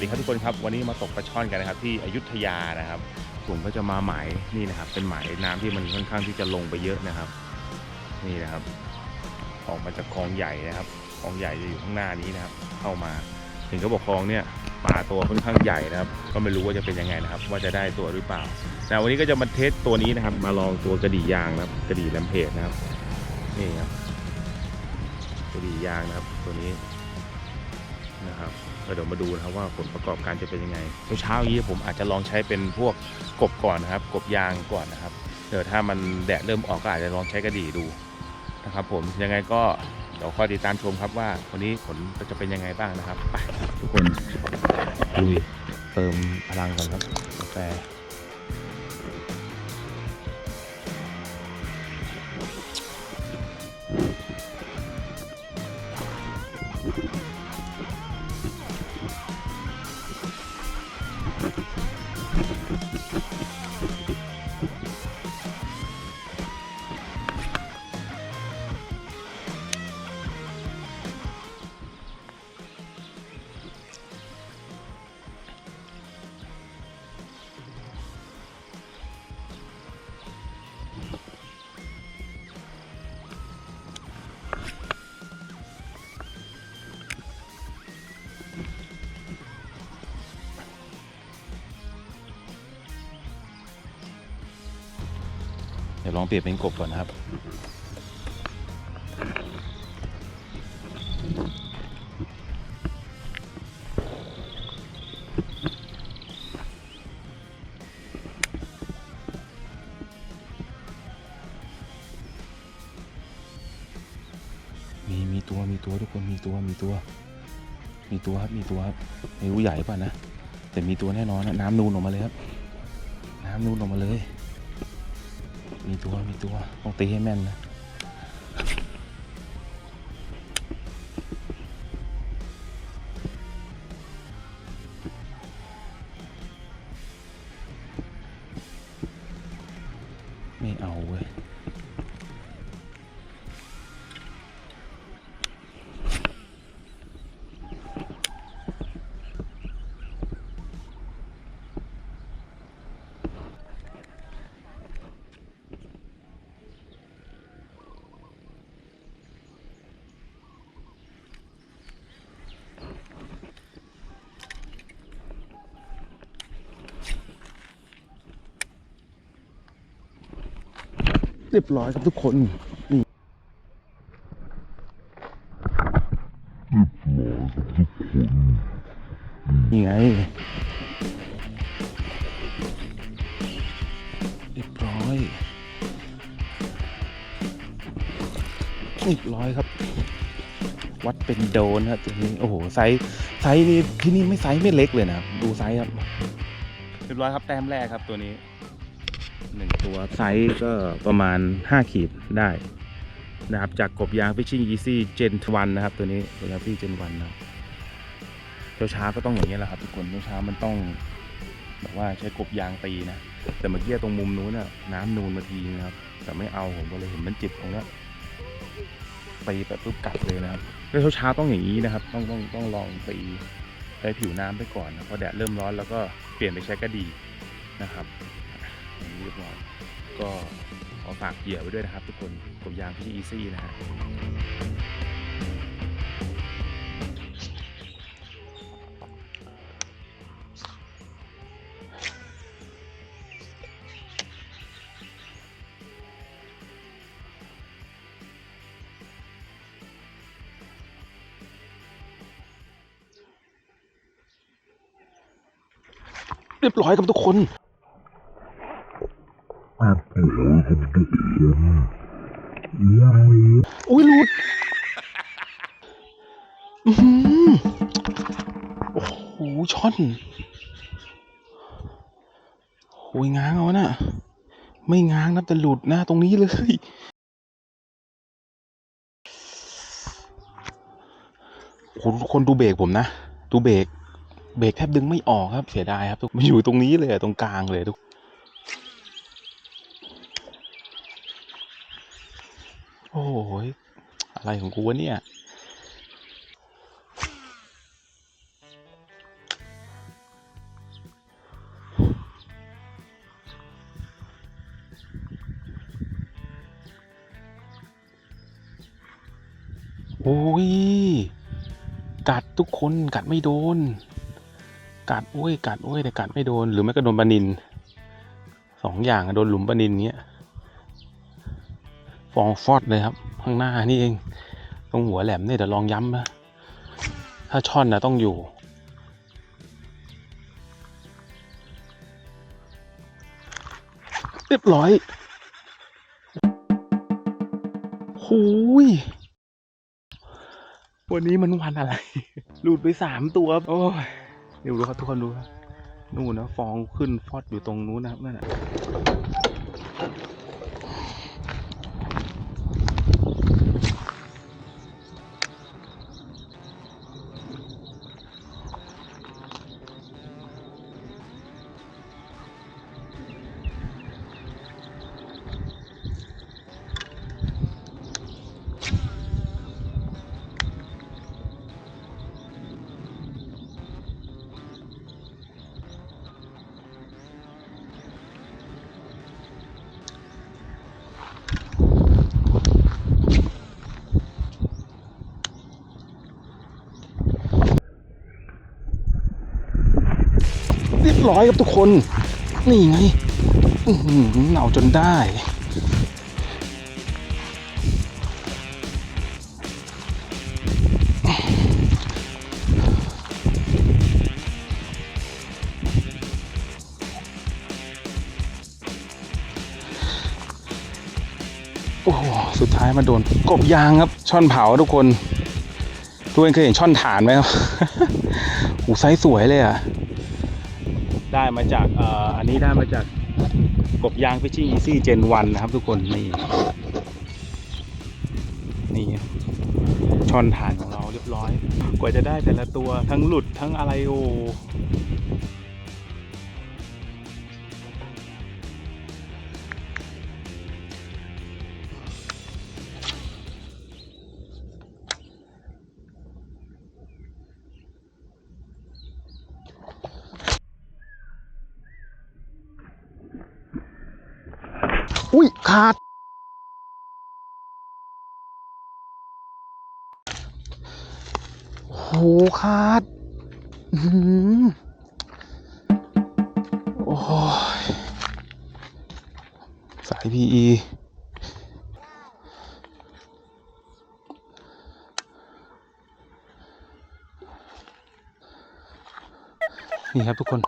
วัสดีครับทุกคนครับ วันนี้มาตกปลาช่อนกันนะครับ ที่อยุธยานะครับ ผมก็จะมาหมายนี่นะครับ เป็นหมายน้ำที่มันค่อนข้างที่จะลงไปเยอะนะครับ นี่นะครับ ออกมาจากคลองใหญ่นะครับคลองใหญ่จะอยู่ข้างหน้านี้นะครับ เข้ามาถึงก็บอกคลองเนี่ยปลาตัวค่อนข้างใหญ่นะครับ ก็ไม่รู้ว่าจะเป็นยังไงนะครับ ว่าจะได้ตัวหรือเปล่าแต่วันนี้ก็จะมาเทสตัวนี้นะครับ มาลองตัวกระดี่ยางนะครับ กระดี่แลมเพจนะครับนี่ครับกระดี่ยางนะครับ ตัวนี้ นะครับก็เดี๋ยวมาดูนะครับว่าผลประกอบการจะเป็นยังไงเช้าๆนี้ผมอาจจะลองใช้เป็นพวกกบก่อนนะครับ กบยางก่อนนะครับเดี๋ยวถ้ามันแดดเริ่มออกก็อาจจะลองใช้กระดี่ดูนะครับ ผมยังไงก็เดี๋ยวคอยติดตามชมครับว่าวันนี้ผลจะเป็นยังไงบ้างนะครับไปทุกคนดูเติมพลังก่อนครับกาแฟ ハハハハ! ดี๋ยวลองเปลี่ยนเป็นกบก่อนนะครับ มีมีตัวมีตัวทุกคนมีตัวมีตัว มีตัวครับมีตัวครับไม่รู้ใหญ่ป่ะนะ แต่มีตัวแน่นอนนะน้ำนูนออกมาเลยครับ น้ำนูนออกมาเลย มีตัว มีตัว ต้องตีให้แม่นนะ ไม่เอาเว้ย เรียบร้อยครับทุกคนนี่นี่ไงเรียบร้อยเรียบร้อยครับ วัดเป็นโดนครับตัวนี้โอ้โหไซส์ไซส์นี่ที่นี่ไม่ไซส์ไม่เล็กเลยนะครับดูไซส์ครับเรียบร้อยครับแต้มแรกครับตัวนี้ หนึ่งตัวไซส์ก็ประมาณ 5 ขีดได้นะครับจากกบยาง Fishing Easy Gen 1นนะครับ ตัวนี้ตัวนี้พี่ Gen 1นะครับเช้าช้าก็ต้องอย่างนี้แหละครับทุกคนเช้ามันต้องแบบว่าใช้กบยางตีนะ แต่เมื่อกี้ตรงมุมนู้นน่ะน้ำนูนมาทีนะครับ แต่ไม่เอาผมก็เลยเห็นมันจิบตรงเนี้ยตีไปปุ๊บกัดเลยนะครับแล้วเช้าช้าต้องอย่างนี้นะครับ ต้องต้องต้องลองตีใช้ผิวน้ำไปก่อนนะพอแดดเริ่มร้อนแล้วก็เปลี่ยนไปใช้กระดีนะครับ เรียบร้อยก็ขอฝากเหยื่อไว้ด้วยนะครับ ทุกคนกบยางพี่อีซี่นะฮะเรียบร้อยกับทุกคน อุ้ยหลุดอื้อหือโอ้โหช่อนโอ้ยง้างเอานะไม่ง้างนะแต่หลุดนะตรงนี้เลยคนคนดูเบรกผมนะ ดูเบรกเบรกแทบดึงไม่ออกครับเสียดายครับทุกมันอยู่ตรงนี้เลยตรงกลางเลยทุก โอ้โห อะไรของกูวะเนี่ย โอ้ย กัดทุกคนกัดไม่โดน กัดโอ้ย กัดโอ้ยแต่กัดไม่โดน หรือไม่ก็โดนปลานินสองอย่างโดนหลุมปลานินเนี้ย ฟองฟอดเลยครับ ข้างหน้านี่เองตรงหัวแหลมเนี่ยเดี๋ยวลองย้ำนะถ้าช่อนนะต้องอยู่ เรียบร้อยหูยวันนี้มันวันอะไร หลุดไปสามตัว โอ้ยเดี๋ยวดูครับทุกคนดูครับนู่นนะฟองขึ้นฟอดอยู่ตรงนู้นนะครับนั่นแหละ ร้อยครับทุกคน นี่ไงอื้อหือเอาจนได้ โอ้โห สุดท้ายมาโดนกบยางครับ ช่อนเผาทุกคน ทุกคนเคยเห็นช่อนฐานไหมครับโอ้ไซส์สวยเลยอะ ได้มาจากอ,อันนี้ได้มาจากกบยางฟิชชิ่งอีซี่เจนวันะครับทุกคนนี่นี่ช่อนฐานของเราเรียบร้อย กว่าจะได้แต่ละตัวทั้งหลุดทั้งอะไรโอ อุ้ยขาด โหขาดโอ้ยสาย PE นี่ครับทุกคน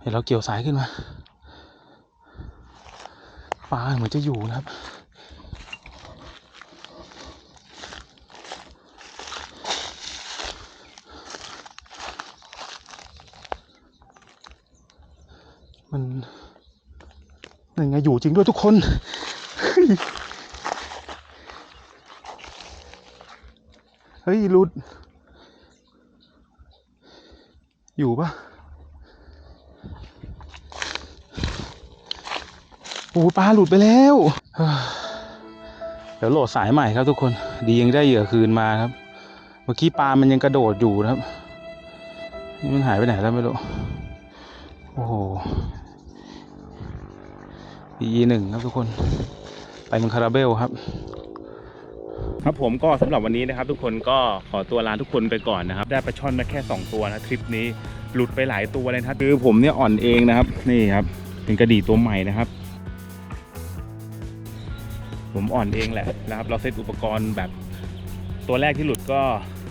เห็นเราเกี่ยวสายขึ้นมา เหมือนจะอยู่นะครับ มันยังไงอยู่จริงด้วยทุกคนเฮ้ยเฮ้ยหลุด อยู่ปะ โอ้ปลาหลุดไปแล้วเฮ้ยเดี๋ยวโหลดสายใหม่ครับทุกคน ดียังได้เหยื่อคืนมาครับ เมื่อกี้ปลามันยังกระโดดอยู่นะครับ นี่มันหายไปไหนแล้วไม่รู้ โอ้โห PE หนึ่งครับทุกคน ไปเมืองคาราเบลครับ ครับผมก็สำหรับวันนี้นะครับ ทุกคนก็ขอตัวลาทุกคนไปก่อนนะครับ ได้ปลาช่อนมาแค่ 2 ตัวนะทริปนี้หลุดไปหลายตัวเลยนะครับคือผมเนี่ยอ่อนเองนะครับ นี่ครับเป็นกระดี่ตัวใหม่นะครับ ผมอ่อนเองแหละนะครับ เราเซตอุปกรณ์แบบตัวแรกที่หลุดก็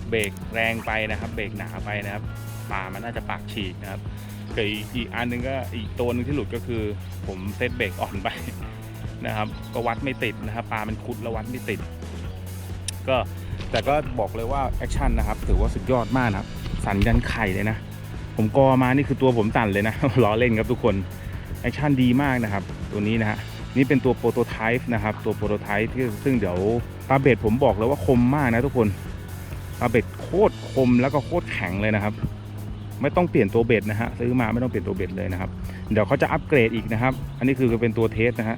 เบรกแรงไปนะครับ เบรกหนาไปนะครับปลามันน่าจะปากฉีกนะครับกับอีกอีกอันหนึงก็อีกตัวหนึงที่หลุดก็คือ ผมเซตเบรกอ่อนไปนะครับ ก็วัดไม่ติดนะครับปลามันคุดแล้ววัดไม่ติด ก็แต่ก็บอกเลยว่าแอคชั่นนะครับถือว่าสุดยอดมากนะครับสันยันไข่เลยนะ ผมกอมานี่คือตัวผมตันเลยนะล้อเล่นครับทุกคนแอคชั่นดีมากนะครับ ตัวนี้นะฮะ นี่เป็นตัวโปรโตไทป์นะครับ ตัวโปรโตไทป์ที่ซึ่งเดี๋ยวปลาเบ็ดผมบอกเลยว่าคมมากนะทุกคนปลาเบ็ดโคตรคมแล้วก็โคตรแข็งเลยนะครับ ไม่ต้องเปลี่ยนตัวเบ็ดนะฮะซื้อมาไม่ต้องเปลี่ยนตัวเบ็ดเลยนะครับ เดี๋ยวเขาจะอัปเกรดอีกนะครับ อันนี้คือเป็นตัวเทสนะฮะ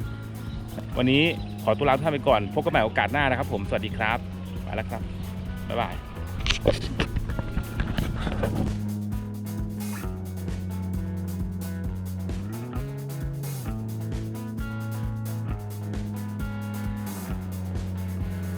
วันนี้ขอตัวลาท่านไปก่อน พบกันใหม่โอกาสหน้านะครับ ผมสวัสดีครับไปแล้วครับบ๊ายบาย